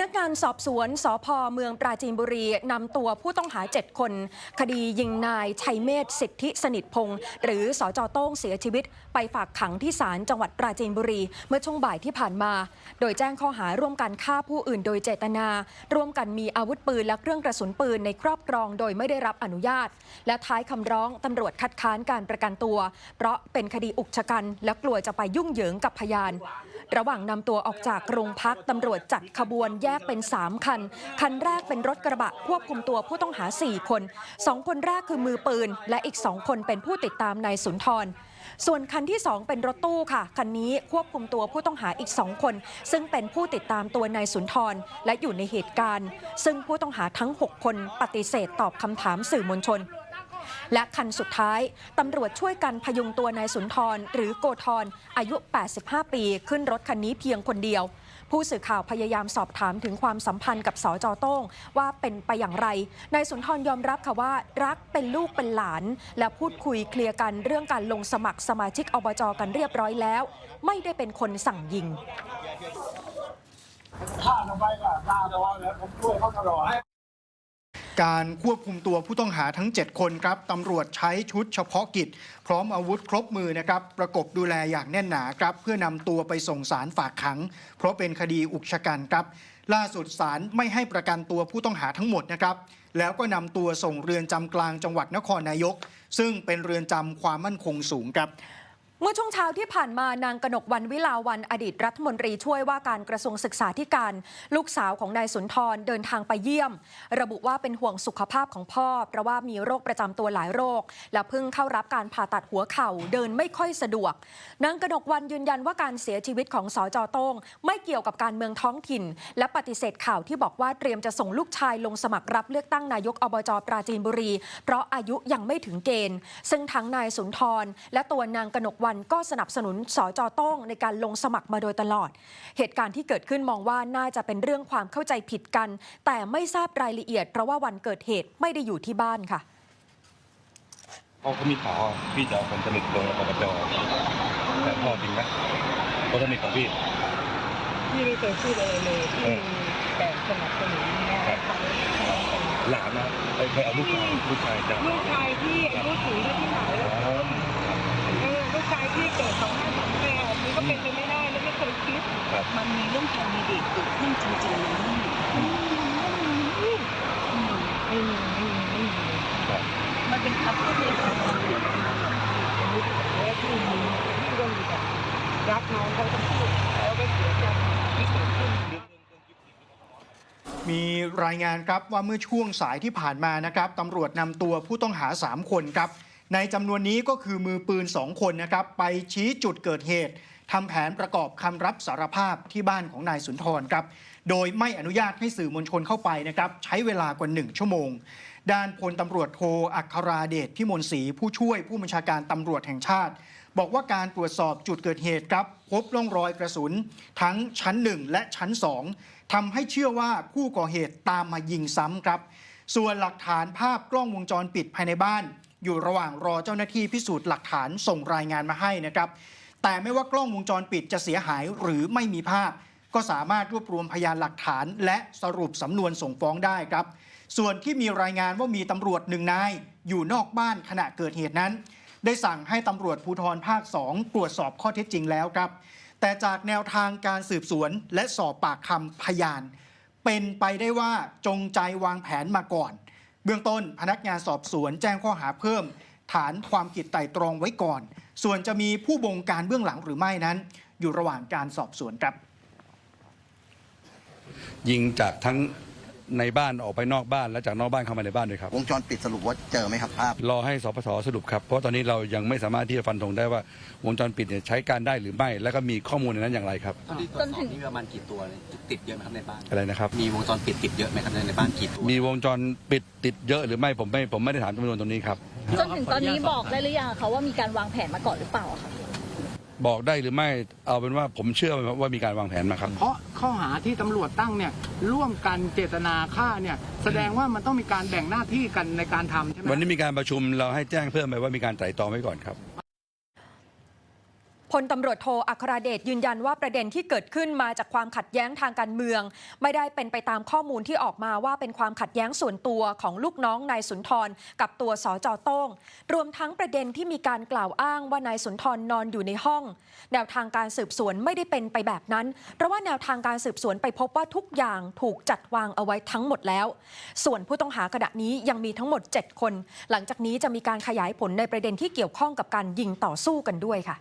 พนักงานสอบสวนสพเมืองปราจีนบุรีนำตัวผู้ต้องหา 7 คน คดียิงนายชัยเมธสิทธิสนิทพงศ์หรือสจอโต้งเสียชีวิต ไปฝากขังที่ศาลจังหวัดปราจีนบุรี เมื่อช่วงบ่ายที่ผ่านมา โดยแจ้งข้อหาร่วมกันฆ่าผู้อื่นโดยเจตนา ร่วมกันมีอาวุธปืนและเครื่องกระสุนปืนในครอบครองโดยไม่ได้รับอนุญาต และท้ายคำร้องตำรวจคัดค้านการประกันตัว เพราะเป็นคดีอุกชะกันและกลัวจะไปยุ่งเหยิงกับพยาน ระหว่างนำตัวออกจากโรงพักตำรวจจัดขบวนแยกเป็น 3 คัน คันแรกเป็นรถกระบะควบคุมตัวผู้ต้องหา 4 คน 2 คนแรกคือมือปืน และอีก 2 คนเป็นผู้ติดตามนายสุนทรส่วนคันที่ 2 เป็นรถตู้ค่ะ คันนี้ควบคุมตัวผู้ต้องหาอีก 2 คน ซึ่งเป็นผู้ติดตามตัวนายสุนทร และอยู่ในเหตุการณ์ ซึ่งผู้ต้องหาทั้ง 6 คนปฏิเสธตอบคำถามสื่อมวลชน และคันสุดท้ายตำรวจช่วยกันพยุงตัวนายสุนทรหรือโกธรอายุ 85 ปี ขึ้นรถคันนี้เพียงคนเดียว ผู้สื่อข่าวพยายามสอบถามถึงความสัมพันธ์กับสจโต้งว่าเป็นไปอย่างไร นายสุนทรยอมรับค่ะว่ารักเป็นลูกเป็นหลาน และพูดคุยเคลียร์กันเรื่องการลงสมัครสมาชิกอบจกันเรียบร้อยแล้ว ไม่ได้เป็นคนสั่งยิงข้าทำไมล่ะตาบอดแล้วผมช่วยเขาตลอด การควบคุมตัวผู้ต้องหาทั้ง 7 คนครับตำรวจใช้ชุดเฉพาะกิจ พร้อมอาวุธครบมือนะครับ ประกบดูแลอย่างแน่นหนาครับ เพื่อนำตัวไปส่งสารฝากขัง เพราะเป็นคดีอุกชะกันครับ ล่าสุดศาลไม่ให้ประกันตัวผู้ต้องหาทั้งหมดนะครับ แล้วก็นำตัวส่งเรือนจำกลางจังหวัดนครนายก ซึ่งเป็นเรือนจำความมั่นคงสูงครับ เมื่อช่วงเช้าที่ผ่านมานางกนกวันวิลาวันอดีตรัฐมนตรีช่วยว่าการกระทรวงศึกษาธิการ ลูกสาวของนายสุนทรเดินทางไปเยี่ยม ระบุว่าเป็นห่วงสุขภาพของพ่อ เพราะว่ามีโรคประจำตัวหลายโรค และเพิ่งเข้ารับการผ่าตัดหัวเข่าเดินไม่ค่อยสะดวกนางกนกวันยืนยันว่าการเสียชีวิตของสจโต้งไม่เกี่ยวกับการเมืองท้องถิ่น และปฏิเสธข่าวที่บอกว่าเตรียมจะส่งลูกชายลงสมัครรับเลือกตั้งนายกอบจปราจีนบุรี เพราะอายุยังไม่ถึงเกณฑ์ ซึ่งทั้งนายสุนทรและตัวนางกนกวันก็สนับสนุนสจโต้งในการลงสมัครมาโดยตลอด เหตุการณ์ที่เกิดขึ้นมองว่าน่าจะเป็นเรื่องความเข้าใจผิดกัน แต่ไม่ทราบรายละเอียด เพราะว่าวันเกิดเหตุไม่ได้อยู่ที่บ้านค่ะเขาเขามีข่าวว่าพี่จะเอาคนสนิทลงอบจแต่พ่อจริงไหมคนสนิทของพี่พี่ไม่เคยพูดอะไรเลยที่เออมีแต่สนับสนุนแม่เขาหลานนะไปไปเอาลูกชายลูกชายจะลูกชายพี่อายุถึงได้ที่ไหนอ๋อเออลูกชายพี่เกิดสองห้าสองแปดมันก็เป็นไปไม่ได้แล้วไม่เคยคิดครับ มันมีเรื่องแคนดิเดตเกิดขึ้นจริงๆนะไม่มีไม่มีไม่มีครับมันเป็นคำพูดในสังคมแล้วพี่มีพี่ก็มีแต่รักน้องเขาต้องพูดแล้วก็เสียใจที่เกิดขึ้น มีรายงานครับว่าเมื่อช่วงสายที่ผ่านมานะครับตำรวจนำตัวผู้ต้องหา 3 คนครับ ในจำนวนนี้ก็คือมือปืน 2 คนนะครับ ไปชี้จุดเกิดเหตุทำแผนประกอบคำรับสารภาพที่บ้านของนายสุนทรครับ โดยไม่อนุญาตให้สื่อมวลชนเข้าไปนะครับ ใช้เวลากว่า 1 ชั่วโมง ด้านพลตำรวจโทอัคราเดชพิมลศรีผู้ช่วยผู้บัญชาการตำรวจแห่งชาติ บอกว่าการตรวจสอบจุดเกิดเหตุครับ พบร่องรอยกระสุน ทั้งชั้น 1 และชั้น 2ทำให้เชื่อว่าผู้ก่อเหตุตามมายิงซ้ำครับ ส่วนหลักฐานภาพกล้องวงจรปิดภายในบ้าน อยู่ระหว่างรอเจ้าหน้าที่พิสูจน์หลักฐานส่งรายงานมาให้นะครับ แต่ไม่ว่ากล้องวงจรปิดจะเสียหายหรือไม่มีภาพ ก็สามารถรวบรวมพยานหลักฐาน และสรุปสำนวนส่งฟ้องได้ครับ ส่วนที่มีรายงานว่ามีตำรวจหนึ่งนายอยู่นอกบ้านขณะเกิดเหตุนั้น ได้สั่งให้ตำรวจภูธรภาค 2 ตรวจสอบข้อเท็จจริงแล้วครับ แต่จากแนวทางการสืบสวนและสอบปากคำพยาน เป็นไปได้ว่าจงใจวางแผนมาก่อน เบื้องต้นพนักงานสอบสวนแจ้งข้อหาเพิ่ม ฐานความผิดไต่ตรองไว้ก่อน ส่วนจะมีผู้บงการเบื้องหลังหรือไม่นั้น อยู่ระหว่างการสอบสวนครับ ยิงจากทั้ง ในบ้านออกไปนอกบ้านและจากนอกบ้านเข้ามาในบ้านด้วยครับวงจรปิดสรุปว่าเจอไหมครับภาพรอให้สปสสรุปครับเพราะตอนนี้เรายังไม่สามารถที่จะฟันธงได้ว่าวงจรปิดเนี่ยใช้การได้หรือไม่ แล้วก็มีข้อมูลในนั้นอย่างไรครับจนถึงนี่ประมาณกี่ตัวเลยติดเยอะไหมครับในบ้านอะไรนะครับมีวงจรปิดติดเยอะไหมครับในบ้านกี่ตัวมีวงจรปิดติดเยอะหรือไม่ผมไม่ผมไม่ได้ถามจำนวนตรงนี้ครับจนถึงตอนนี้บอกได้หรือยังคะว่ามีการวางแผนมาก่อนหรือเปล่าอะคะบอกได้หรือไม่เอาเป็นว่าผมเชื่อว่ามีการวางแผนมาครับเพราะ ข้อหาที่ตำรวจตั้งเนี่ยร่วมกันเจตนาฆ่าเนี่ยแสดงว่ามันต้องมีการแบ่งหน้าที่กันในการทำใช่ไหมวันนี้มีการประชุมเราให้แจ้งเพิ่มไปว่ามีการไตร่ตรองไว้ก่อนครับ พลตำรวจโทอัครเดชยืนยันว่าประเด็นที่เกิดขึ้นมาจากความขัดแย้งทางการเมือง ไม่ได้เป็นไปตามข้อมูลที่ออกมาว่าเป็นความขัดแย้งส่วนตัวของลูกน้องนายสุนทรกับตัวสจโต้ง รวมทั้งประเด็นที่มีการกล่าวอ้างว่านายสุนทรนอนอยู่ในห้อง แนวทางการสืบสวนไม่ได้เป็นไปแบบนั้น เพราะว่าแนวทางการสืบสวนไปพบว่าทุกอย่างถูกจัดวางเอาไว้ทั้งหมดแล้ว ส่วนผู้ต้องหาขณะนี้ยังมีทั้งหมด 7 คน หลังจากนี้จะมีการขยายผลในประเด็นที่เกี่ยวข้องกับการยิงต่อสู้กันด้วยค่ะ